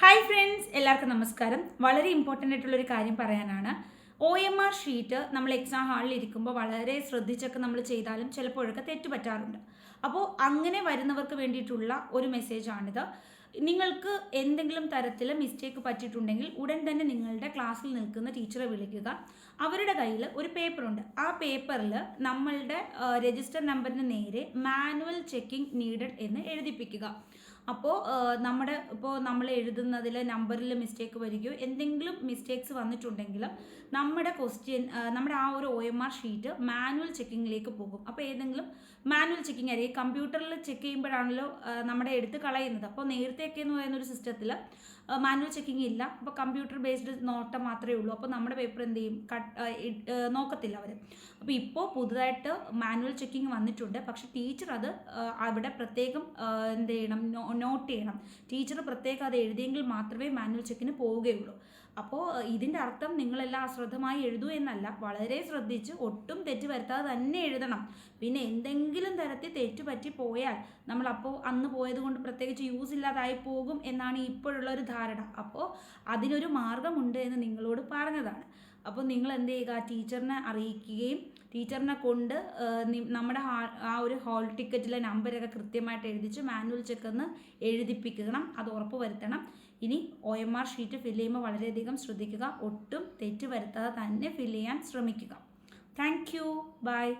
Hi friends എല്ലാവർക്കും നമസ്കാരം. വളരെ ഇമ്പോർട്ടന്റ് ആയിട്ടുള്ളൊരു കാര്യം പറയാനാണ്. ഒ എം ആർ ഷീറ്റ് നമ്മൾ എക്സാം ഹാളിൽ ഇരിക്കുമ്പോൾ വളരെ ശ്രദ്ധിച്ചൊക്കെ നമ്മൾ ചെയ്താലും ചിലപ്പോഴൊക്കെ തെറ്റുപറ്റാറുണ്ട് അപ്പോൾ അങ്ങനെ വരുന്നവർക്ക് വേണ്ടിയിട്ടുള്ള ഒരു മെസ്സേജാണിത് നിങ്ങൾക്ക് എന്തെങ്കിലും തരത്തിൽ മിസ്റ്റേക്ക് പറ്റിയിട്ടുണ്ടെങ്കിൽ ഉടൻ തന്നെ നിങ്ങളുടെ ക്ലാസ്സിൽ നിൽക്കുന്ന ടീച്ചറെ വിളിക്കുക. അവരുടെ കയ്യിൽ ഒരു പേപ്പറുണ്ട് ആ പേപ്പറിൽ നമ്മളുടെ രജിസ്റ്റർ നമ്പറിന് നേരെ മാനുവൽ ചെക്കിംഗ് നീഡഡ് എന്ന് എഴുതിപ്പിക്കുക. അപ്പോൾ നമ്മുടെ ഇപ്പോൾ നമ്മൾ എഴുതുന്നതിൽ നമ്പറിൽ മിസ്റ്റേക്ക് വരികയോ എന്തെങ്കിലും മിസ്റ്റേക്സ് വന്നിട്ടുണ്ടെങ്കിലും നമ്മുടെ ക്വസ്റ്റ്യൻ നമ്മുടെ ആ ഒരു O M R sheet manual ചെക്കിങ്ങിലേക്ക് പോകും. അപ്പോൾ ഏതെങ്കിലും മാനുവൽ ചെക്കിംഗ് ആയിരിക്കും. കമ്പ്യൂട്ടറിൽ ചെക്ക് ചെയ്യുമ്പോഴാണല്ലോ നമ്മുടെ എടുത്ത് കളയുന്നത്. അപ്പോൾ നേരത്തെയൊക്കെ എന്ന് പറയുന്ന ഒരു സിസ്റ്റത്തിൽ മാനുവൽ ചെക്കിംഗ് ഇല്ല. അപ്പോൾ കമ്പ്യൂട്ടർ ബേസ്ഡ് നോട്ടം മാത്രമേ ഉള്ളൂ. അപ്പോൾ നമ്മുടെ പേപ്പർ എന്ത് ചെയ്യും? കട്ട് നോക്കത്തില്ല അവർ അപ്പോൾ ഇപ്പോൾ പുതുതായിട്ട് മാനുവൽ ചെക്കിംഗ് വന്നിട്ടുണ്ട്. പക്ഷേ ടീച്ചർ അത് അവിടെ പ്രത്യേകം എന്ത് ചെയ്യണം? നോട്ട് ചെയ്യണം. ടീച്ചർ പ്രത്യേകം അത് എഴുതിയെങ്കിൽ മാത്രമേ മാനുവൽ ചെക്കിന് പോവുകയുള്ളൂ. അപ്പോൾ ഇതിന്റെ അർത്ഥം നിങ്ങളെല്ലാം അശ്രദ്ധമായി എഴുതൂ എന്നല്ല. വളരെ ശ്രദ്ധിച്ച് ഒട്ടും തെറ്റ് വരുത്താതെ തന്നെ എഴുതണം. പിന്നെ എന്തെങ്കിലും തരത്തിൽ തെറ്റ് പറ്റി പോയാൽ നമ്മളപ്പോൾ അന്ന് പോയത് കൊണ്ട് പ്രത്യേകിച്ച് യൂസ് ഇല്ലാതായി പോകും എന്നാണ് ഇപ്പോഴുള്ള ഒരു ധാരണ. അപ്പോൾ അതിനൊരു മാർഗമുണ്ട് എന്ന് നിങ്ങളോട് പറഞ്ഞതാണ്. അപ്പോൾ നിങ്ങൾ എന്ത് ചെയ്യുക? ടീച്ചറിനെ അറിയിക്കുകയും ടീച്ചറിനെ കൊണ്ട് നമ്മുടെ ആ ഒരു ഹോൾ ടിക്കറ്റിലെ നമ്പരൊക്കെ കൃത്യമായിട്ട് എഴുതിച്ച് മാനുവൽ ചെക്കെന്ന് എഴുതിപ്പിക്കണം. അത് ഉറപ്പ് വരുത്തണം. ഇനി O M R sheet fill ചെയ്യുമ്പോൾ വളരെയധികം ശ്രദ്ധിക്കുക. ഒട്ടും തെറ്റ് വരുത്താതെ തന്നെ ഫില്ല് ചെയ്യാൻ ശ്രമിക്കുക. Thank you. ബൈ.